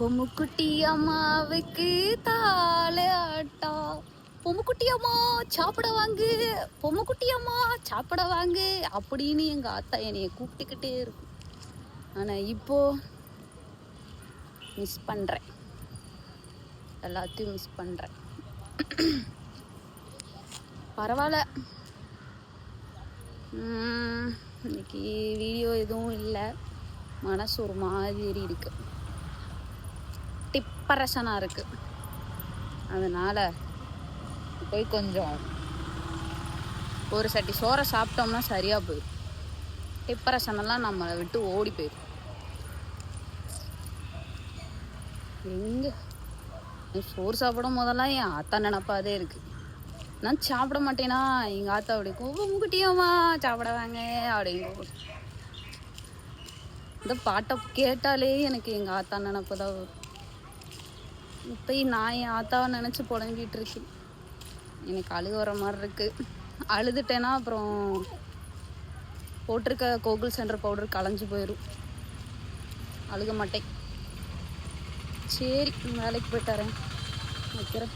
பொம்முக்குட்டி அம்மாவுக்கு தாளாட்டா பொம்முக்குட்டி அம்மா சாப்பிட வாங்கு. பொம்முக்குட்டி அம்மா சாப்பிட வாங்கு அப்படின்னு எங்கள் ஆத்தா என்னைய கூப்பிட்டுக்கிட்டே இருக்கும். ஆனால் இப்போ மிஸ் பண்ணுறேன் எல்லாத்தையும் மிஸ் பண்ணுறேன் பரவாயில்ல. இன்னைக்கு வீடியோ எதுவும் இல்லை. மனசு ஒரு மாதிரி இருக்குது டிப்பரசனாக இருக்கு. அதனால போய் கொஞ்சம் ஒரு சட்டி சோறை சாப்பிட்டோம்னா சரியாக போயிடும். டிப்பரசனெல்லாம் நம்மளை விட்டு ஓடி போயிடும். எங்கே? சோறு சாப்பிடும் போதெல்லாம் என் ஆத்தா நினப்பாதே இருக்கு. நான் சாப்பிட மாட்டேனா? எங்கள் ஆத்தா அப்படி கோபம் சாப்பிடவாங்க சாப்பிட அப்படிங்க இந்த பாட்டை கேட்டாலே எனக்கு எங்கள் ஆத்தா நினப்பு தான் வரும் இப்போயும் நான் என் ஆத்தாவை நினச்சி புலம்பிட்டு இருக்கேன். எனக்கு அழுக வர மாதிரி இருக்குது அழுதுட்டேன்னா அப்புறம் போட்டிருக்க கோகுல் சென்டர் பவுடர் கலைஞ்சு போயிடும் அழுக மாட்டேன். சரி வேலைக்கு போயிட்டாரேன் வைக்கிறேன்.